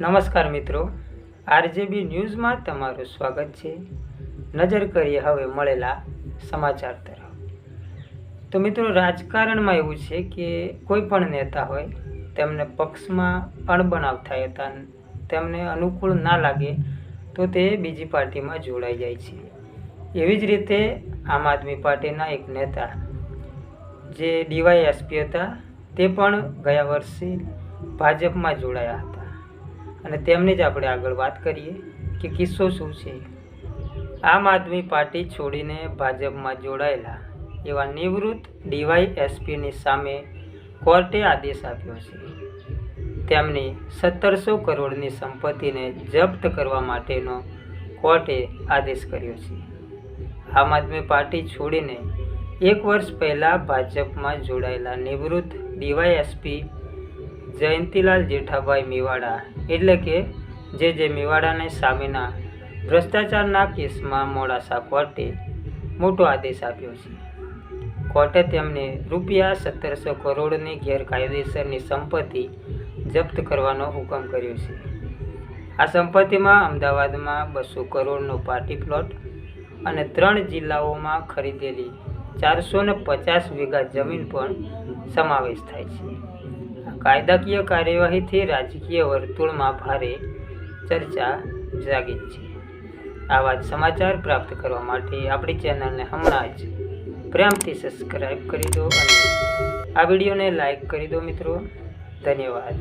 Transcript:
નમસ્કાર મિત્રો. આરજેબી ન્યૂઝમાં તમારું સ્વાગત છે. નજર કરીએ હવે મળેલા સમાચાર તરફ. તો મિત્રો, રાજકારણમાં એવું છે કે કોઈ પણ નેતા હોય, તેમને પક્ષમાં અણબનાવ થાય હતા, તેમને અનુકૂળ ના લાગે, તો તે બીજી પાર્ટીમાં જોડાઈ જાય છે. એવી જ રીતે આમ આદમી પાર્ટીના એક નેતા, જે ડીવાયએસપી હતા, તે પણ ગયા વર્ષે ભાજપમાં જોડાયા હતા. અને તેમની જ આપણે આગળ વાત કરીએ કે કિસ્સો શું છે. આમ આદમી પાર્ટી છોડીને ભાજપમાં જોડાયેલા એવા નિવૃત્ત ડીવાયએસપીની સામે કોર્ટે આદેશ આપ્યો છે. તેમની સત્તરસો કરોડની સંપત્તિને જપ્ત કરવા માટેનો કોર્ટે આદેશ કર્યો છે. આમ આદમી પાર્ટી છોડીને એક વર્ષ પહેલાં ભાજપમાં જોડાયેલા નિવૃત્ત ડીવાયએસપી જયંતિલાલ જેઠાભાઈ મેવાડા એટલે કે જે જે મેવાડાને સામેના ભ્રષ્ટાચારના કેસમાં મોડાસા કોર્ટે મોટો આદેશ આપ્યો છે. કોર્ટે તેમને રૂપિયા સત્તરસો કરોડની ગેરકાયદેસરની સંપત્તિ જપ્ત કરવાનો હુકમ કર્યો છે. આ સંપત્તિમાં અમદાવાદમાં બસો કરોડનો પાર્ટી પ્લોટ અને ત્રણ જિલ્લાઓમાં ખરીદેલી ચારસો ને પચાસ વીઘા જમીન પણ સમાવેશ થાય છે. કાયદાકીય કાર્યવાહીથી રાજકીય વર્તુળમાં ભારે ચર્ચા જાગી છે. આવા જ સમાચાર પ્રાપ્ત કરવા માટે આપણી ચેનલને હમણાં જ પ્રેમથી સબસ્ક્રાઈબ કરી દો અને આ વિડીયોને લાઈક કરી દો મિત્રો. ધન્યવાદ.